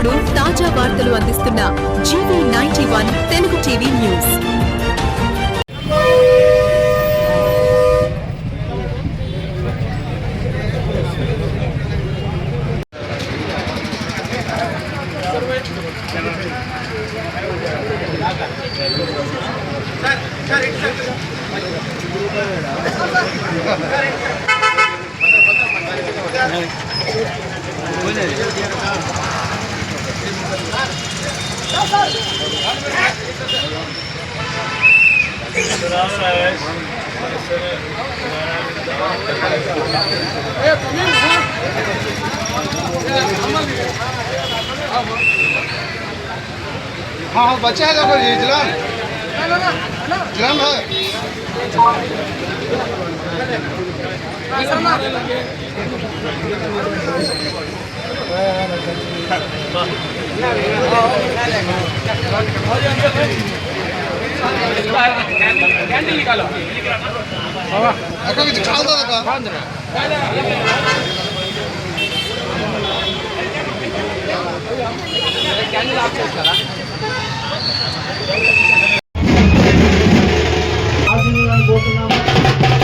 ఎప్పటికప్పుడు తాజా వార్తలు అందిస్తున్న GV ninety one Telugu TV news. हाँ हाँ बच्चा है देखो ये जलान जलान है अక్కడ ఇది కాదు అక్క ఆశీర్వాదాలు కోరుతున్నాము నంద్యాల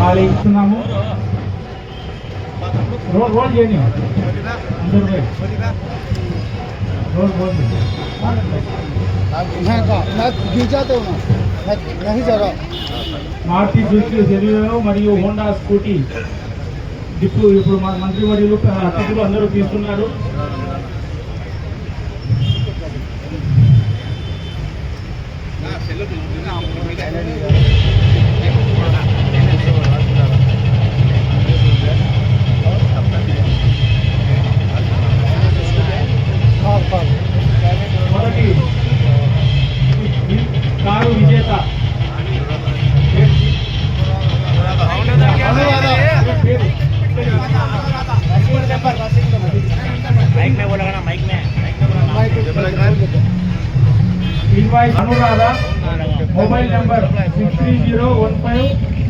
వాళ్ళు ఇస్తున్నాము. రోడ్ రోడ్ చేయని అందరూ రోడ్ రోడ్ మారుతి సుజుకి జెరియో మరియు హోండా స్కూటీ. ఇప్పుడు ఇప్పుడు మంత్రి వర్యులు అతిథులు అందరూ తీసుకున్నారు lúc nào mình phải chạy lên đi rồi. Five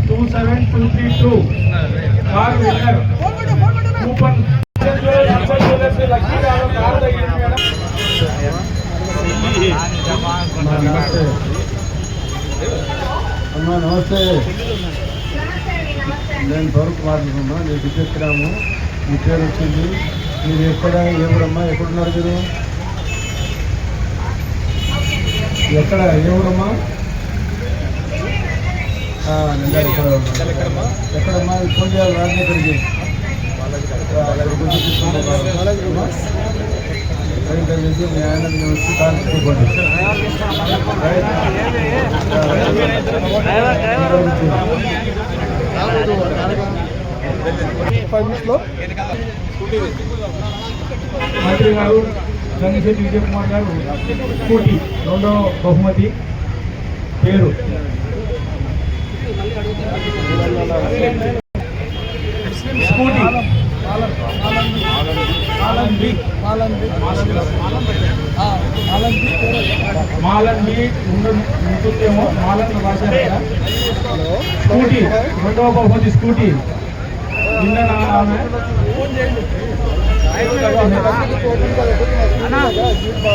two seven two three two. Car winner. Coupon. నమస్తే. అమ్మా నమస్తే నేను భరత్ మాట్లాడుతున్నా నేను విజయశ్రాము మీ పేరు వచ్చింది. మీరు ఎక్కడ ఎవరమ్మా ఎక్కడున్నారు మీరు? ఎక్కడ ఎవరమ్మా ఆ, నిందాలు ఎక్కడ ఉన్నారు. ఎక్కడమ్మా? ఫోన్ చేయాలి రాజు ఎక్కడికి మీ ఆయన వచ్చి మంత్రి గారు గంగిశెట్టి విజయ్ కుమార్ గారు స్కూటీ రెండో బహుమతి పేరు. స్కూటీ మాలండి ఉండ- ఉంటుందేమో మాలన్ రాశారు స్కూటీ రెండవ బహుమతి స్కూటీ నిన్న ఆమె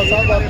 సార్ బాత్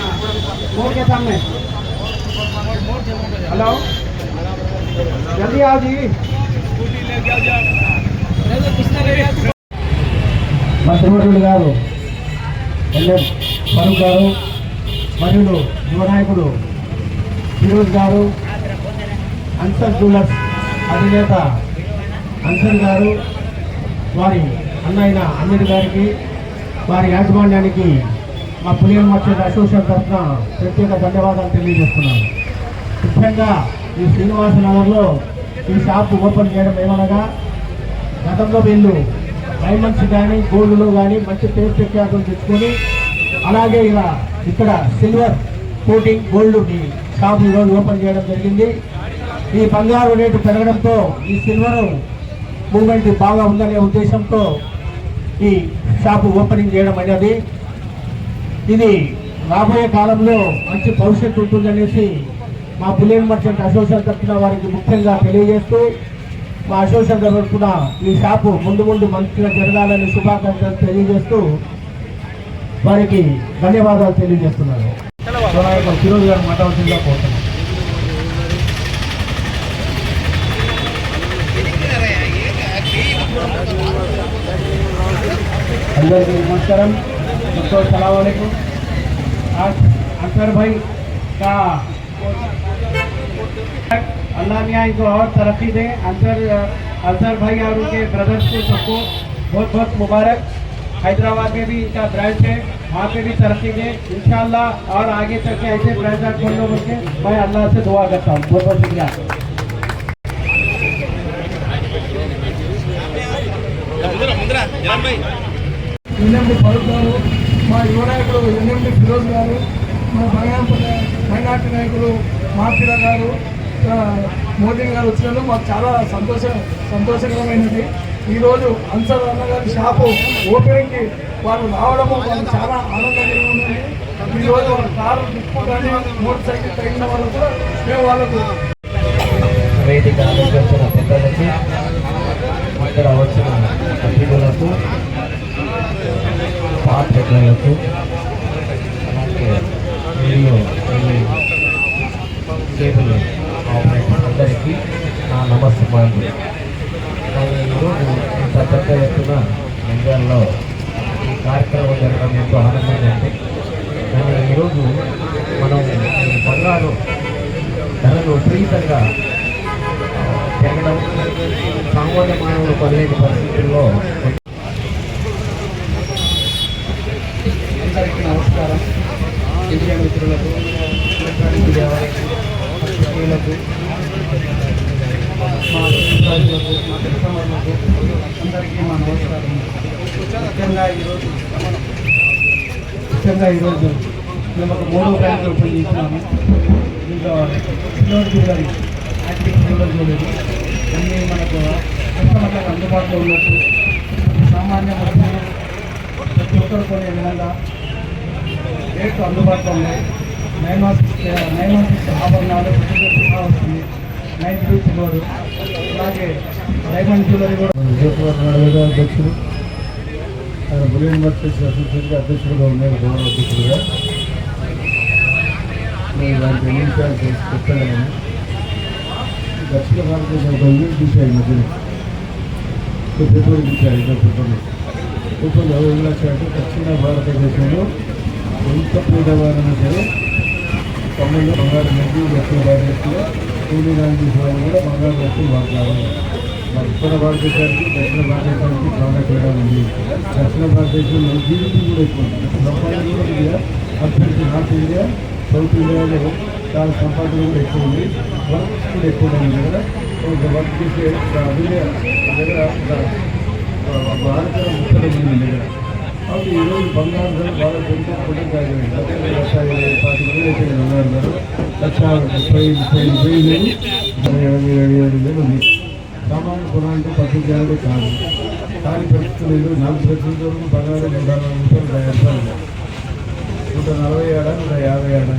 मोड़ के सामने हेलो जल्दी आओ जी మంత్రివర్యులు గారు ఎల్ఎం ఫరూక్ గారు మరియు యువ నాయకుడు ఫిరోజ్ గారు అన్సర్ జ్యువెలర్స్ అధినేత అన్సర్ గారు వారి అన్నయ్య అమీర్ గారికి వారి యాజమాన్యానికి మా పులియన్ మర్చెంట్ అసోసియేషన్ తరఫున ప్రత్యేక ధన్యవాదాలు తెలియజేస్తున్నాను. ముఖ్యంగా ఈ శ్రీనివాస నగర్లో ఈ షాప్ ఓపెన్ చేయడం ఏమనగా గతంలో వీళ్ళు డైమండ్స్ కానీ గోల్డ్లో కానీ మంచి పేరు ప్రఖ్యాతులు తెచ్చుకొని అలాగే ఇలా ఇక్కడ సిల్వర్ కోటింగ్ గోల్డ్ షాప్ ఈరోజు ఓపెన్ చేయడం జరిగింది. ఈ బంగారు రేటు పెరగడంతో ఈ సిల్వర్ మూమెంట్ బాగా ఉందనే ఉద్దేశంతో ఈ షాపు ఓపెనింగ్ చేయడం అనేది ఇది రాబోయే కాలంలో మంచి భవిష్యత్తు ఉంటుందనేసి మా బులియన్ మర్చెంట్ అసోసియేషన్ తరఫున వారికి ముఖ్యంగా తెలియజేస్తూ మా అసోసియేషన్ తరఫున ఈ షాపు ముందు ముందు మంచిగా జరగాలని శుభాకాంక్షలు తెలియజేస్తూ వారికి ధన్యవాదాలు తెలియజేస్తున్నాను. ఫిరోజ్ గారు మాట్లాడుతుందా పోతున్నాను అందరికీ నమస్కారం. दोस्तों सलामकुम आज अंसर भाई का अल्लाह मियाँ इनको और तरक्की दें। अंसर अंसर भाई और उनके ब्रदर्स को सबको बहुत बहुत मुबारक। हैदराबाद में भी इनका ब्रांच है वहाँ पे भी तरक्की दें। इन और आगे तक के ऐसे ब्रांच आप खोल लो मैं अल्लाह से दुआ करता हूँ। बहुत बहुत शुक्रिया। बहुत बहुत మా యువ నాయకుడు ఎన్ఎండి ఫిరోజ్ గారు మా బంగాళపల్లి మైనార్టీ నాయకుడు మాఫిరా గారు మోదీ గారు వచ్చినందుకు మాకు చాలా సంతోష సంతోషకరమైనది. ఈరోజు అన్సర్ అన్న గారి షాపు ఓపెనింగ్కి వాళ్ళు రావడము వాళ్ళు చాలా ఆనందకరంగా ఉన్నది. ఈరోజు కారు దిక్కు కానీ మోటార్ సైకిల్ తగిన వాళ్ళు కూడా మేము వాళ్ళకు వేదిక ఆలోచించిన పెద్దలకి ఇక్కడ వచ్చిన అతిథులకు పాత్రికలకు అలాగే వీడియో కేబుల్ ఆపరేటర్ అందరికీ నా నమస్కారాలు ఈరోజు ఇంత పెద్ద ఎత్తున నంద్యాలలో ఈ కార్యక్రమం జరగడం ఎంతో ఆనందంగా కానీ ఈరోజు మనం ఈ బంగారు ధరలు విపరీతంగా పెరగడం సామాన్య మానవులు పదిహేను పరిస్థితుల్లో అందరికీ నమస్కారం. ఇండియా మిత్రులకు ఎలక్ట్రానిక్ మా ప్రజలకు మా కస్టమర్లకు అందరికీ మా నమస్కారం. ముఖ్యంగా ఈరోజు ముఖ్యంగా ఈరోజు మేము ఒక మూడో బ్యాంక్ ఓపెన్ చేసినాము ఇంకా silver jewellery active silver jewellery అన్నీ మనకు కస్టమర్లకు అందుబాటులో ఉన్నట్టు సామాన్య ప్రతి ఒక్కరు కొనే విధంగా రేట్లు అందుబాటులో ఉన్నాయి. Nine one six nine one six ఆభరణాలు వస్తుంది. Nine two silver. అలాగే డైమండ్ జ్యువెలరీ కూడా అధ్యక్షుడు ఆయన బులియన్ మర్చెంట్స్ అసోసియేషన్ అధ్యక్షుడుగా ఉన్నారు గౌరవ అధ్యక్షుడుగా నేను దానికి ఎన్ని చేసి చెప్పాను దక్షిణ భారతదేశం ఒక యూనిట్ తీసాయి మధ్యలో. ఫిబ్రవరి తీసాయి ఐదో అంటే దక్షిణ భారతదేశంలో ఎంత పేదవారైనా సరే తమిళలో బంగారు నది దక్షిణ భారతదేశంలో కూలీ నాలు తీసేవాళ్ళు కూడా బంగారు వస్తువులు వాడతారు మరి ఉత్తర భారతదేశానికి దక్షిణ భారతదేశానికి చాలా తేడా ఉంది దక్షిణ భారతదేశంలో జీడిపి కూడా ఎక్కువ ఉంది సంపాదన కూడా ఇండియా అభ్యర్థి నార్త్ ఇండియా సౌత్ ఇండియాలో చాలా సంపాదన కూడా ఎక్కువ ఉంది వర్క్ కూడా ఎక్కువ ఉంది దగ్గర ఒక వర్క్ చేసే ఒక అభినయ దగ్గర ఒక భారత ముప్పై ఉంది దగ్గర కాబట్టి ఈరోజు బంగారు ధర బాగా పెరుగుతుంటే లక్ష ఇరవై పాతి వేలు అయితే బంగారు ధర లక్ష ముప్పై ముప్పై ముప్పై వేలు. ఇరవై ఏడు వేలు ఉంది. సామాన్య కొనాలంటే పద్దెనిమిది కాదు. కానీ పరిస్థితులు లేదు. నాలుగు పరిస్థితుల వరకు బంగారు నూట నలభై రూపాయలు యాభై రూపాయలు నూట నలభై ఏడా నూట యాభై ఏడా.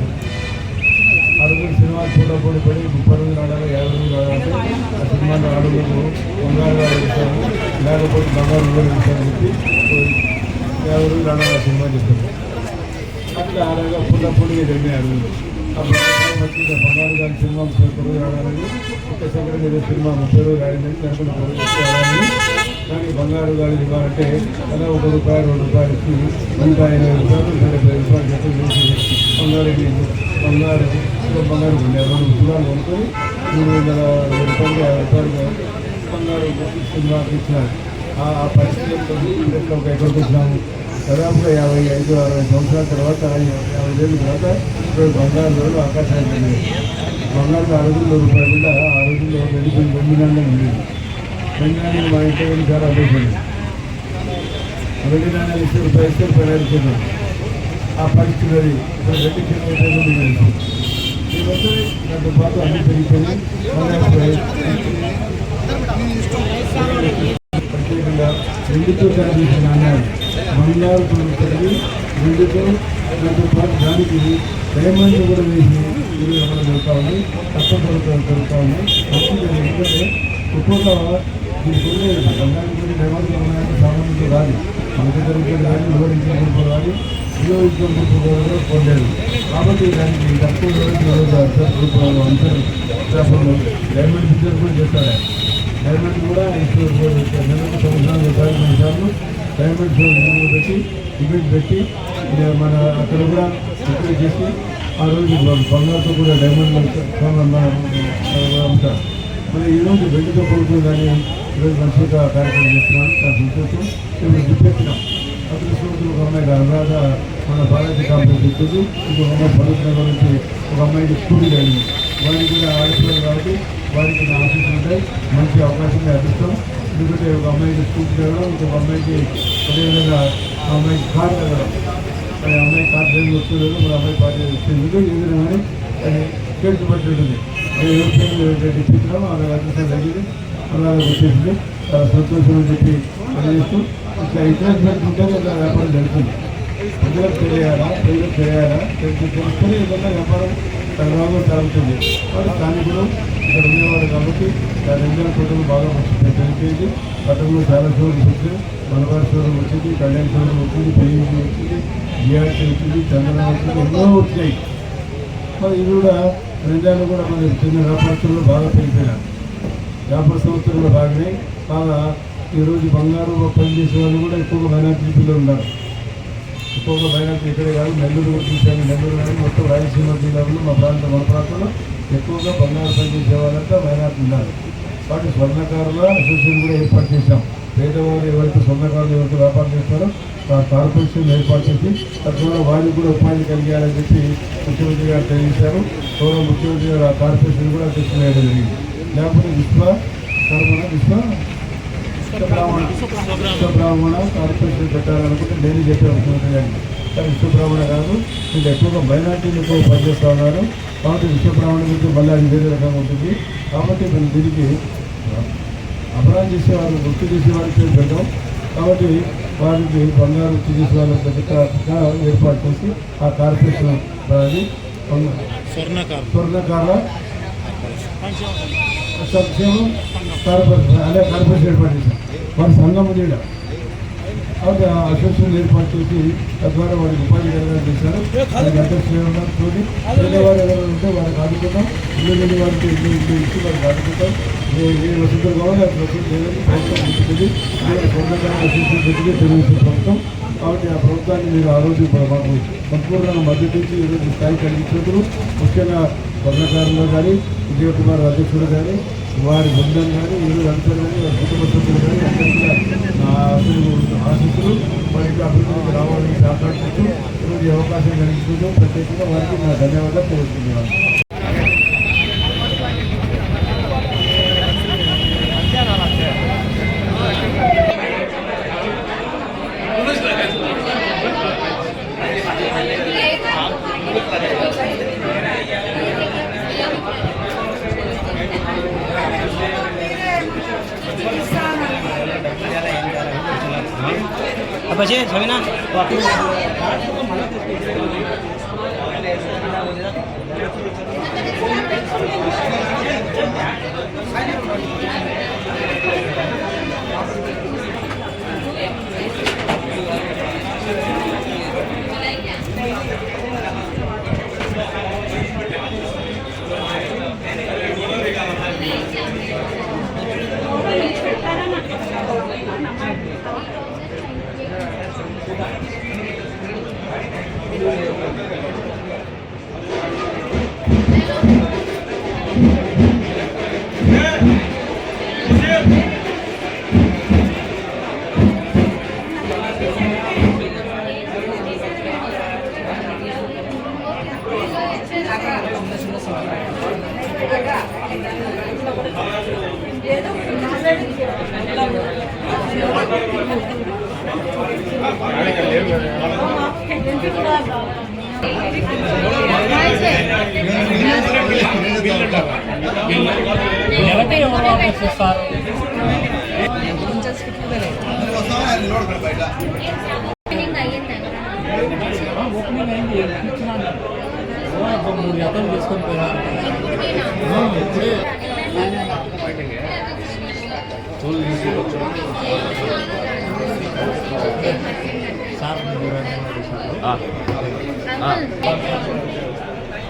అరుగురు సినిమా చూడబడి పడి ముప్పై రోజులు ఆడాలి యాభై రోజులు ఆడాలంటే ఆ సినిమాలో అడుగులు బంగారు ఇస్తారు లేకపోతే బంగారు కూడా చెప్పి ఎవరు రోజులు ఆడాలి ఆ సినిమా చెప్తారు అట్లా ఆడగా పుల్ల పుల్లి రెండు అడుగులు అప్పుడు వచ్చింది బంగారు గారి సినిమా ముప్పై రోజులు ఆడాలని ఒకసారి మీద సినిమా ముప్పై రోజులు ఆడిందని లేకపోతే ఒక రోజు ఆడాలని కానీ బంగారు గాలి ఇవ్వాలంటే అలా ఒక రూపాయి రెండు రూపాయలు ఇచ్చి నూట ఇరవై రూపాయలు నూట డెబ్బై రూపాయలు చెప్పి బంగారు బంగారు బంగారు కొన్నారు రెండు తులాలు కొనుక్కొని మూడు వందల రూపాయలు యాభై రూపాయలు బంగారు సినిమాకి ఇచ్చినారు. ఆ ఆ పరిస్థితులతో ఇప్పుడు ఒక ఎక్కడికి వచ్చినాము దాదాపుగా యాభై ఐదు అరవై సంవత్సరాల తర్వాత యాభై ఏళ్ళ తర్వాత ఇప్పుడు బంగారు ధరలు ఆకాశానికి వెళ్ళింది బంగారు ఆ రోజుల్లో రూపాయలు కూడా ఆ రోజుల్లో వెండి వెండి నాణ్యం ఉండేది వెండి నాణ్యం మా ఇంట్లో వెళ్ళి చాలా అడ్డైపోయింది వెండి నాణ్యాలు ఇస్తే రూపాయలు ఇస్తే రూపాయలు అడుగుతున్నాం ఆ పరిస్థితి అది ఇప్పుడు వెండి కింద ఉపయోగం ఈ వస్తే దాంతో పాటు అన్ని పెరిగిపోయి ప్రత్యేకంగా రెండుతో తయారు అన్నారు బంగారు కొనుక్కొని రెండుతో దాంతో పాటు దానికి డైమండ్ కూడా వేసి ఇది అమలు జరుగుతూ ఉంది కష్టపడుతూ జరుగుతూ ఉంది మంచిది ఎందుకంటే ఎక్కువగా దీనికి ఉండేది బంగారం డైమండ్ కొనాలంటే సామాన్యంతో రాదు. మనకు జరుగుతుంది కానీ వివరించిన కొనుక్కో కాదు వినియోగించిన గుంపు కూడా పొందారు కాబట్టి దానికి తక్కువ రోజు అంశాలు. పేపర్లో డైమండ్ బిజినెస్ కూడా చేస్తారు? డైమండ్ కూడా ఇప్పుడు నెలకు సంవత్సరాలు రూపాయలు కొన్ని డైమండ్ షో పెట్టి ఈవెంట్ పెట్టి మన అక్కడ కూడా ఇక్కడ చేసి ఆ రోజు బంగారుతో కూడా డైమండ్ అమ్ముతారు మరి ఈరోజు వెండితో కొడుకు కానీ ఈరోజు మంచిగా కార్యక్రమం చేస్తున్నాం. దాని సంతోషం. ఇప్పుడు చూపెట్టినాం అదృష్టవంతులు ఒక అమ్మాయి అనురాధ మన బాలాజీ కాంప్లెక్స్ ఇచ్చింది ఇంకొక అమ్మాయి పడుతున్న గురించి ఒక అమ్మాయికి స్కూల్ వెళ్ళింది వారికి కూడా ఆడపిల్లలు కాబట్టి వారికి నా ఉంటాయి. మంచి అవకాశం కల్పిస్తాం. ఎందుకంటే ఒక అమ్మాయికి స్కూల్ వెళ్ళడం ఇంకొక అమ్మాయికి అదేవిధంగా అమ్మాయికి కార్ వెళ్ళడం మరి అమ్మాయి కార్ డ్రైవింగ్ వస్తులేదు మరి అమ్మాయి పార్టీ వచ్చింది ఏదైనా కానీ కేసు బట్టి ఉంటుంది. అది ఎవరికైనా ఇప్పించడం అది అదృష్టం తగ్గింది అలాగే వచ్చేసింది. సంతోషం అని చెప్పి తెలియజేస్తూ ఇట్లా ఎంకరేజ్మెంట్ ఉంటే వ్యాపారం జరుగుతుంది. ప్రజలకు తెలియాలా? ప్రజలకు తెలియాలా? తెలిసి తెలుసుకొని ఏదైనా వ్యాపారం సగభాగం జరుగుతుంది వారు స్థానికులు ఇక్కడ ఉండేవారు కాబట్టి దాని ఇండియా కుటుంబం బాగా వచ్చింది తెలిపేది పట్టణంలో చాలా షోరూమ్స్ వచ్చాయి మలబార్ షోరూమ్ వచ్చింది కళ్యాణ్ షోరూమ్ వచ్చింది పెయింట్ వచ్చింది జిఆర్టీ వచ్చింది చంద్రన వచ్చింది ఎన్నో వచ్చాయి మరి ఇది కూడా రంజాన్లో కూడా మన చిన్న వ్యాపారస్తులు బాగా పెరిగిపోయినారు. వ్యాపార సంస్థలు బాగానే బాగా ఈరోజు బంగారు పనిచేసే వాళ్ళు కూడా ఎక్కువగా మైనార్టీ పిల్లలు ఉన్నారు. ఎక్కువగా బయటకు ఇక్కడే కాదు నెల్లూరు చూశాను నెల్లూరు కానీ మొత్తం రాయలసీమ జిల్లాలో మా ప్రాంతం మన ప్రాంతంలో ఎక్కువగా బంగారు పనిచేసే వాళ్ళంతా మైనార్టీ ఉన్నారు వాటి స్వర్ణకారుల అసోసియేషన్ కూడా ఏర్పాటు చేశాం. పేదవారు ఎవరైతే స్వర్ణకారులు ఎవరికి వ్యాపారం చేస్తారో ఆ కార్పొరేషన్ ఏర్పాటు చేసి తద్వారా వారికి కూడా ఉపాధి కలిగాలని చెప్పి ముఖ్యమంత్రి గారు తెలియజేశారు. గౌరవ ముఖ్యమంత్రి గారు ఆ కార్పొరేషన్ కూడా తీసుకునేయడం జరిగింది. లేకపోతే విశ్వ కర్మణ విశ్వ విశ్వబ్రాహ్మణ కార్పొరేషన్ పెట్టాలనుకుంటే నేను చెప్పాను ముఖ్యమంత్రి కానీ విశ్వబ్రాహ్మణ కాదు. ఇది ఎక్కువగా మైనార్టీలు ఎక్కువ పనిచేస్తూ ఉన్నారు. కాబట్టి విశ్వబ్రాహ్మణ గురించి మళ్ళీ అది వేరే రకంగా ఉంటుంది. కాబట్టి మేము దీనికి అపరాధం చేసేవారు వృత్తి చేసేవారికి పేరు పెట్టాం. కాబట్టి వారికి బంగారు వృత్తి చేసే వాళ్ళకి పెద్దగా ఏర్పాటు చేసి ఆ కార్పొరేషన్ స్వర్ణకారు. స్వర్ణకార. సంక్షేమం కార్పొరేషన్ అదే కార్పొరేషన్ ఏర్పాటు చేశాం వారి సంఘం ఉంది అది అసోసియేషన్ ఏర్పాటు చేసి తద్వారా వారికి ఉపాధి కలగాలని చేశారు. వారికి అధ్యక్షులు ఉన్నారు పేదవారు ఎవరైనా ఉంటే వారికి ఆదుకుంటాం. ఇల్లు లేని వారికి ఇల్లు ఇల్లు ఇచ్చి వారికి ఆదుకుంటాం. ఏ వసతులు కావాలి ఆ వసతులు లేదని ప్రభుత్వం ఉంటుంది ఇది అసోసియేషన్ పెట్టింది తెలుగుదేశం ప్రభుత్వం కాబట్టి ఆ ప్రభుత్వాన్ని మీరు ఆ రోజు మాకు సంపూర్ణంగా మద్దతు ఇచ్చి ఈరోజు స్థాయి కలిగించినప్పుడు ముఖ్యంగా స్వర్ణకారులు కానీ విజయ కుమార్ అధ్యక్షుడు కానీ వారి బృందం కానీ ఈరోజు అంశాలు కానీ వారి కుటుంబ సభ్యులు కానీ అందరికీ కూడా నా ఆశలు ఆశిస్తులు వారికి అభివృద్ధికి రావాలని ప్రార్థిస్తూ ఈరోజు అవకాశం కలిగిస్తూ ప్రత్యేకంగా వారికి నా ధన్యవాదాలు తెలుస్తున్నాను પછી છવી ના Thank you. నెలకి ఎవరు వాపస్ ఇస్తారు ఓపెనింగ్ అయింది మూడు జతలు సార్